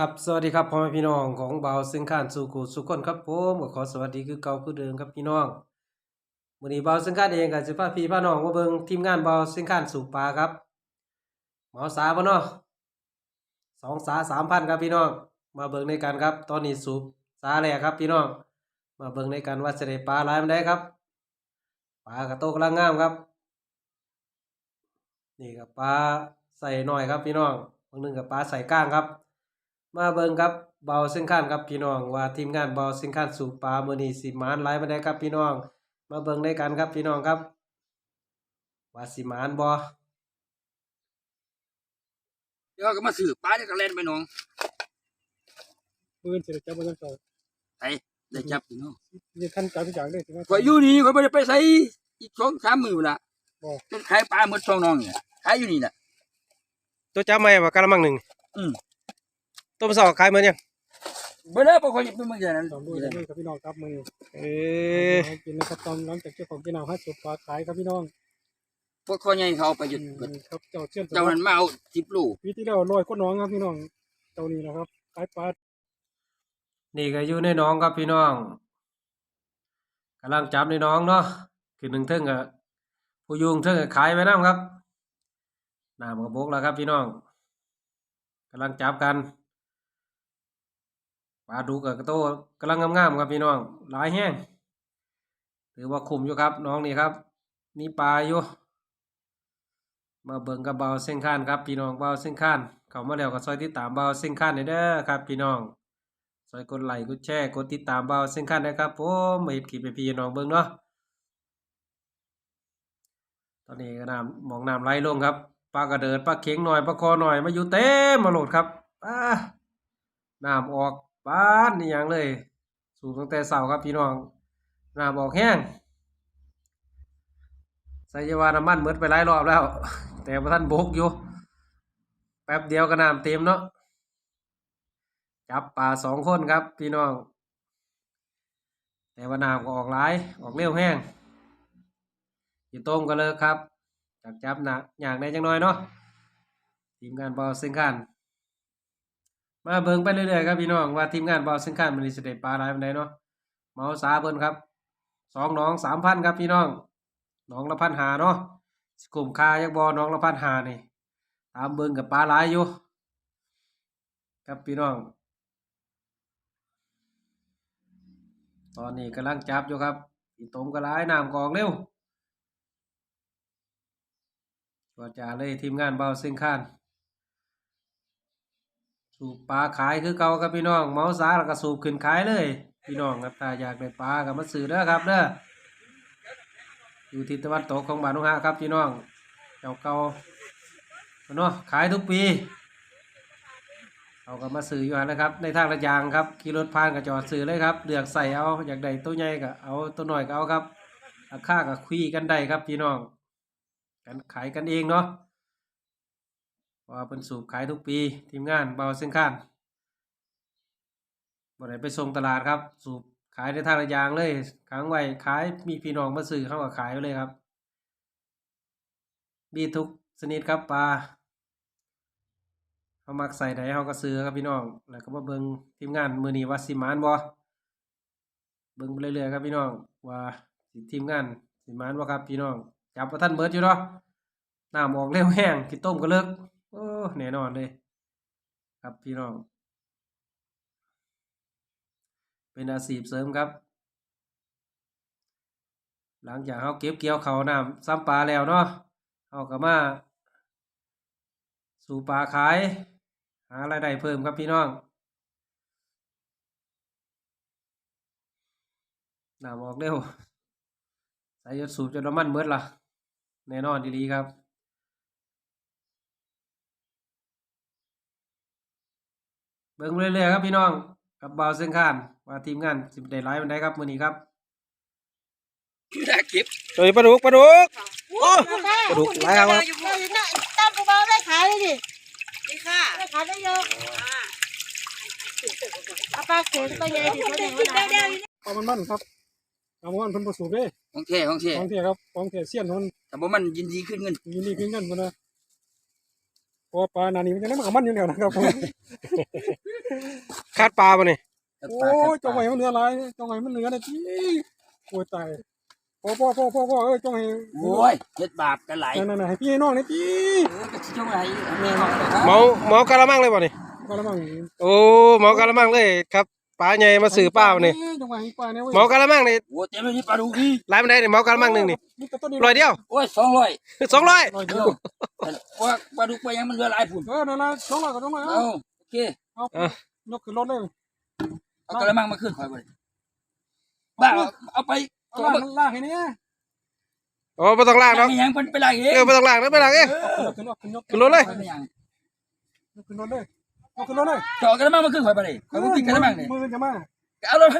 ครับสวัสดีครับพ่อแม่พี่น้องของเบาซึ่งข้านสู่กูสุกคนครับผมก็ขอสวัสดีคือเก่าคือเดิมครับพี่น้องมื้อนี้เบาซึ่งข้านเองก็สิพาพี่พาน้องมาเบิงทีมงานเบาซึ่งข้านสู่ปลาครับหมอสาบ่เนาะสองสาสามพันครับพี่น้อง มาเบิงในกันครับ ตอนนี้สูบสาแรกครับพี่น้อง มาเบิงในกันว่าจะได้ปลาลายมันได้ครับปลากระโตกำลังงามครับ นี่ครับปลาใส่หน่อยครับพี่น้องบางหนึงกับปลาใส่ก้างครับ มาเบิ่งครับเบาเส้นข้านครับพี่น้องว่าทีมงานเบาเส้นข้านสู่ปลามื้อนี้สิหมานหลายปานใดครับพี่น้อง มาเบิ่งในกันครับพี่น้องครับ ว่าสิหมานบ่เดี๋ยวก็มาซื้อปลาจะกระเล่นไปน้องปืนเสร็จจับมาตั้งแต่ไอ้ได้จับอยู่เนาะมีขั้นจับทุกอย่างเลยถึงว่าข่อยอยู่นี่ข่อยไม่ได้ไปใส่อีกสองสามมือละบ่จนขายปลาหมดช่องน้องเนี่ยขายอยู่นี่น่ะตัวจับไม่ว่ากะละมังหนึงอืม ต้มซอกขายมื้อยังเบ่ได้ปข่อยเป็นเมื่อกี้นั้นสองด้วยด้วยกับพี่น้องครับมือเออกินนะครับตอนหลังจากเจ้าของพี่น้องให้สุดปลาขายครับพี่น้องพวกข่อยใหญ่เขาเอาไปหยุดอืมครับเจ้าเชื่อมเจ้านั้นมาเอาสิบลูกปีที่แล้วลอยก็น้องครับพี่น้องเจ้านี้นะครับขายปลานี่ก็อยู่ในหน้องครับพี่น้องกำลังจับในหน้องเนาะคือหนึ่งเทิงก็ผู้ยุงเทิงก็ขายไปนํครับน้ำก็บกแล้วครับพี่น้องกำลังจับกัน ปลาดุกกับโตกำลังงามๆครับพี่น้องหลายแห้งถือว่าคุมอยู่ครับ น้องนี่ครับมีปลาอยู่มาเบิ่งกับเบาเส้นข้านครับพี่น้องเบาเส้นข้านเขามาแล้วก็ซอยติดตามเบาเส้นข้านได้เด้อครับ พี่น้องซอยกดไลค์กดแชร์กดติดตามเบาเส้นข้านนะครับผมมาเฮ็ดคลิปให้พี่น้องเบิ่งเนาะตอนนี้ก็น้ำมองน้ำไหลลงครับปลากระเดิดปลาเข็งหน่อยปลาคอหน่อยมาอยู่เต็มมาโหลดครับป้าน้ำออก ปานนี่ยังเลย สูบตั้งแต่เช้าครับพี่น้องน้ำออกแห้งใส่ยาวาน้ำมันเบิดไปหลายรอบแล้ว แต่พระท่านโบกอยู่ แป๊บเดียวก็น้ำเต็มเนาะจับปลาสองคนครับพี่น้อง แต่ว่าน้ำก็ออกหลายออกเร็วแห้งอยู่ต้มก็เลิกครับจับจับหนักอย่างใดจังน้อยเนาะทีมงานบอลซึ่งขัน มาเบิ่งไปเรื่อยๆครับพี่น้องว่าทีมงานบอลซึ่งขันมันสิได้ปลาหลายปานใดเนาะเมาสาเพิ่นครับสองน้องสามพันครับพี่น้องน้องละพันหาเนาะกลุ่มค่ายักบอน้องละพันหานี่ตามเบิ่งกับปลาหลายอยู่ครับพี่น้อง ตอนนี้กำลังจับอยู่ครับอีตมก็หลายน้ำกองเร็วจวดจ่าเลยทีมงานเบาซึ่งข้าน สูบปลาขายคือเก่าครับพี่น้องเมาสาแล้วก็สูบขึ้นขายเลย พี่น้องครับถ้าอยากได้ปลาก็มาซื้อเด้อครับเด้ออยู่ทิศตะวันตกของบ้านนุฮะครับพี่น้องเจ้าเก่าเนาะขายทุกปีเอาก็มาซื้ออยู่นะครับ ในทางระยางครับขี่รถผ่านก็จอดซื้อเลยครับเลือกใส่เอาอยากได้ตัวใหญ่ก็เอาตัวหน้อยก็เอาครับราคาก็คุยกันได้ครับพี่น้องกันขายกันเองเนาะ ว่าเป็นสูบขายทุกปีทีมงานเบาเส้นข้านบ่ได้ไปส่งตลาดครับ สูบขายในทางระยางเลยค้างไว้ขายมีพี่น้องมาซื้อเข้าก็ขายไว้เลยครับ มีทุกชนิดครับปลาเขามักใส่ไหนเขาก็ซื้อครับพี่น้อง แล้วก็มาเบิงทีมงานมือนี้ว่าสิมานบ่เบิ่งไปเรื่อยๆครับพี่น้องว่าทีมงานสิมานบ่ครับพี่น้องจับประทันเบิดอยู่เนาะน้ำออกเร็วแห้งกินต้มก็เลิก โอ้แน่นอนเลย ครับพี่น้อง เป็นอาชีพเสริมครับ หลังจากเขาเก็บเกี่ยวเขาน้ำซ้ำปลาแล้วเนาะเขาก็มา สู่ปลาขาย หารายได้เพิ่มครับพี่น้องน้ำออกเร็วใส่ยศสูบจนน้ำมันเบิดละแน่นอนดีๆครับ เบิ่งเรื่อยๆครับพี่น้องกับเบาเส้นข้านว่าทีมงานสิบได้ไลฟ์วันใดครับมื้อนี้ครับคือได้เก็บตัวนี้ปลาดุกปลาดุกโอ้ปลาดุกหลายครับอยู่นะตั้มเบาๆได้ขายเลยดินี่ค่ะได้ขายได้เยอะเอาปลาเข็งไปเลยดิเขาเรียกคิดว่าเดียวเอามันมันครับเอามันมันเพิ่นประสูบเลยของแท้ของแท้ของเทียครับของเทียเสี้ยนนนแต่บ่มันยินดีขึ้นเงินยินดีขึ้นกันมันนะ เพราะว่าปลานานี่มันจะได้มากับมันอยู่แล้วนะครับผม คาดปลาบ่นี่โอ้ยจงไว้มันเหลืออะไรจงไว้มันเหลืออะไรที่โอ้ยตายพ่อพ่อพ่อพ่อพ่อเอ้ยจงให้โอ้ยเฮ็ดบาปกันหลายนั่นนั่นให้พี่ให้น้องนี่พี่เออก็สิจงไว้แม่น้องนะครับเมาเมากะละมังเลยบ่นี่ก็ละมั่งโอ้เมากะละมังเลยครับ ปลาใหญ่มาสื่อเปล่านี่จงไว้ให้ปลาเนี่ยเว้ยเมากะละมังนี่โอ้เต็มเลยนี่ปลาดุกนี่หลายมันได้นี่เมากะละมังหนึงนี่มีแต่ต้นนี้ร้อยเดียวโอ้ยสองร้อยสองร้อยร้อยเดีเดียยววเพราะว่าปลาดุกไปยังมันเหลือหลายพุ่นเออนั่นละสองร้อยก็ต้องมาเอาโอเคเอายกขึ้นรถเลยเอากระมังมาขึ้นคอยบ่ได้บ้าเอาเอาไปเอาเอาล่างไปล่างให้เนี่ยโอ้บ่ต้องล้างล้าเนาะงยังเพิ่นไปล้างเองเออบ่ต้องล้างนะไปล้างเองขึ้นรถขึ้นรถขึ้นรถเลยไปยังขึ้นรถเลย เอาขึ้นรถเลยจอกกระมังมาขึ้นคอยบ่ได้คอยบ่ปิดกระมังนี่มือจะมา เอารถ